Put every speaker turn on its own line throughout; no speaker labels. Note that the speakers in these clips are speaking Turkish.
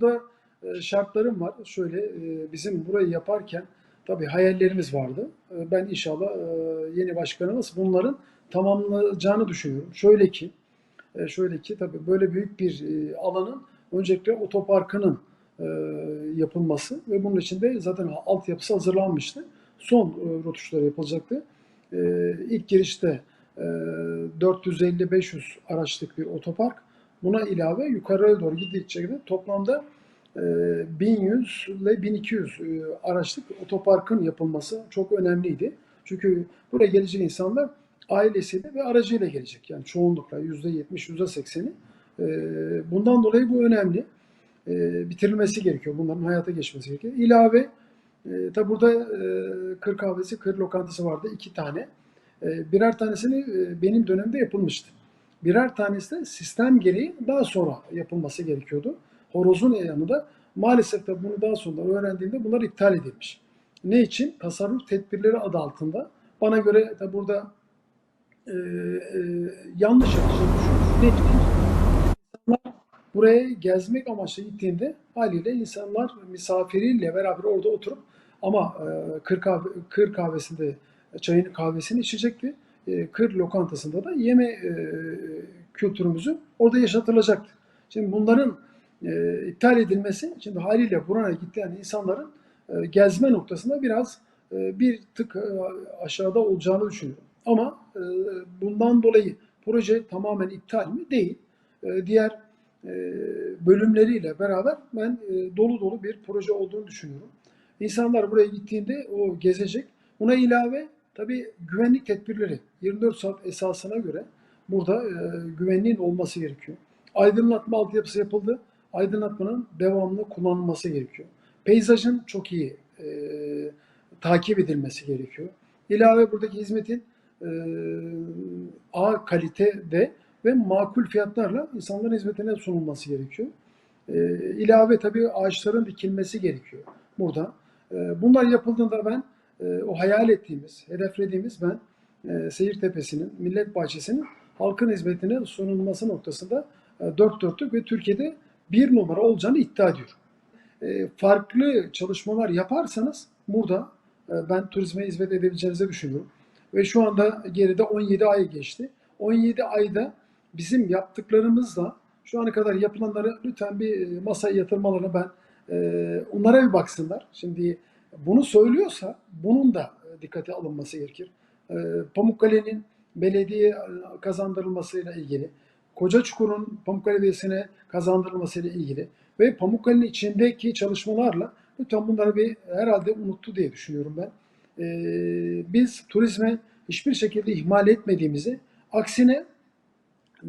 burada e, şartlarım var. Şöyle e, bizim burayı yaparken tabii hayallerimiz vardı. E, Ben inşallah yeni başkanımız bunların tamamlayacağını düşünüyorum. Şöyle ki, şöyle ki tabii böyle büyük bir alanın öncelikle otoparkının yapılması ve bunun için de zaten altyapısı hazırlanmıştı. Son rotuşları yapılacaktı. İlk girişte e, 450-500 araçlık bir otopark. Buna ilave yukarıya doğru gidecek de toplamda e, 1100 ile 1200 e, araçlık otoparkın yapılması çok önemliydi. Çünkü buraya gelecek insanlar ailesiyle ve aracıyla gelecek. Yani çoğunlukla %70, %80'i. E, Bundan dolayı bu önemli. E, Bitirilmesi gerekiyor. Bunların hayata geçmesi gerekiyor. İlave e, tabi burada e, kır kahvesi, kır lokantası vardı. iki tane. E, birer tanesini e, benim dönemde yapılmıştı. Birer tanesi de sistem gereği daha sonra yapılması gerekiyordu. Horozun yanında maalesef de bunu daha sonra öğrendiğimde bunlar iptal edilmiş. Ne için? Tasarruf tedbirleri adı altında. Bana göre de burada e, e, yanlış yapılmış. Ne? İnsanlar buraya gezmek amaçlı gittiğinde haliyle insanlar misafiriyle beraber orada oturup ama e, kır, kahve, kır kahvesinde çayını kahvesini içecekti. E, kır lokantasında da yeme e, kültürümüzü orada yaşatılacaktı. Şimdi bunların e, iptal edilmesi, şimdi haliyle buraya gittiğin insanların gezme noktasında biraz bir tık aşağıda olacağını düşünüyorum. Ama bundan dolayı proje tamamen iptal mi? Değil. Diğer bölümleriyle beraber ben dolu dolu bir proje olduğunu düşünüyorum. İnsanlar buraya gittiğinde o gezecek. Buna ilave tabii güvenlik tedbirleri 24 saat esasına göre burada e, güvenliğin olması gerekiyor. Aydınlatma altyapısı yapıldı. Aydınlatmanın devamlı kullanılması gerekiyor. Peyzajın çok iyi e, takip edilmesi gerekiyor. İlave buradaki hizmetin e, A kalitede ve makul fiyatlarla insanların hizmetine sunulması gerekiyor. E, ilave tabii ağaçların dikilmesi gerekiyor burada. E, bunlar yapıldığında ben e, o hayal ettiğimiz, hedeflediğimiz ben e, Seyir Tepesi'nin, Millet Bahçesi'nin halkın hizmetine sunulması noktasında e, dört dörtlük ve Türkiye'de bir numara olacağını iddia ediyorum. E, farklı çalışmalar yaparsanız burada e, ben turizme hizmet edebileceğinizi düşünüyorum. Ve şu anda geride 17 ay geçti. 17 ayda bizim yaptıklarımızla şu ana kadar yapılanları lütfen bir masaya yatırmalarını ben onlara bir baksınlar. Şimdi bunu söylüyorsa bunun da e, dikkate alınması gerekir. E, Pamukkale'nin belediye kazandırılmasıyla ilgili, Koca Çukur'un Pamukkale Belediyesi'ne kazandırılmasıyla ilgili ve Pamukkale'nin içindeki çalışmalarla lütfen bunları bir herhalde unuttu diye düşünüyorum ben. E, biz turizme hiçbir şekilde ihmal etmediğimizi, aksine e,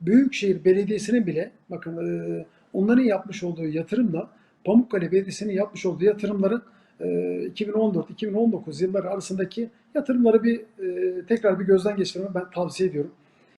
Büyükşehir Belediyesi'nin bile bakın e, onların yapmış olduğu yatırımla Pamukkale Belediyesi'nin yapmış olduğu yatırımların e, 2014-2019 yılları arasındaki yatırımları bir e, tekrar bir gözden geçirmemi ben tavsiye ediyorum.